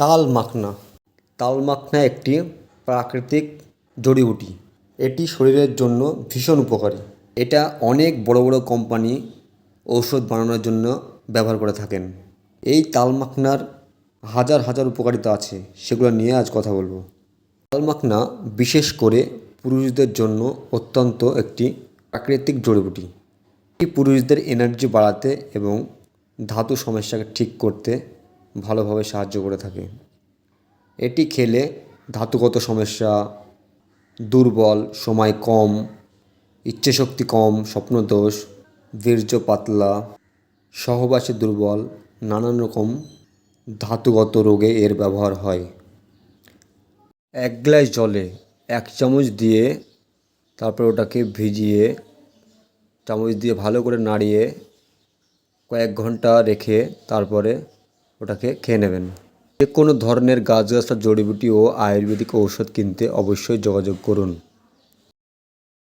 তাল মাখনা তাল মাখনা একটি প্রাকৃতিক জড়িবুটি এটি শরীরের জন্য ভীষণ উপকারী। এটা অনেক বড় বড় কোম্পানি ঔষধ বানানোর জন্য ব্যবহার করে থাকেন। এই তাল মাখনার হাজার হাজার উপকারিতা আছে, সেগুলো নিয়ে আজ কথা বলব। তাল মাখনা বিশেষ করে পুরুষদের জন্য অত্যন্ত একটি প্রাকৃতিক জড়িবুটি এটি পুরুষদের এনার্জি বাড়াতে এবং ধাতু সমস্যাকে ঠিক করতে ভালোভাবে সাহায্য করে থাকে। এটি খেলে ধাতুগত সমস্যা, দুর্বল, সময় কম, ইচ্ছেশক্তি কম, স্বপ্নদোষ বীর্য পাতলা, সহবাসে দুর্বল, নানান রকম ধাতুগত রোগে এর ব্যবহার হয়। এক গ্লাস জলে এক চামচ দিয়ে তারপর ওটাকে ভিজিয়ে, চামচ দিয়ে ভালো করে নাড়িয়ে, কয়েক ঘণ্টা রেখে তারপরে ওটাকে খেয়ে নেবেন। যে কোনো ধরনের গাছগাছরা জড়িবুটি ও আয়ুর্বেদিক ঔষধ কিনতে অবশ্যই যোগাযোগ করুন।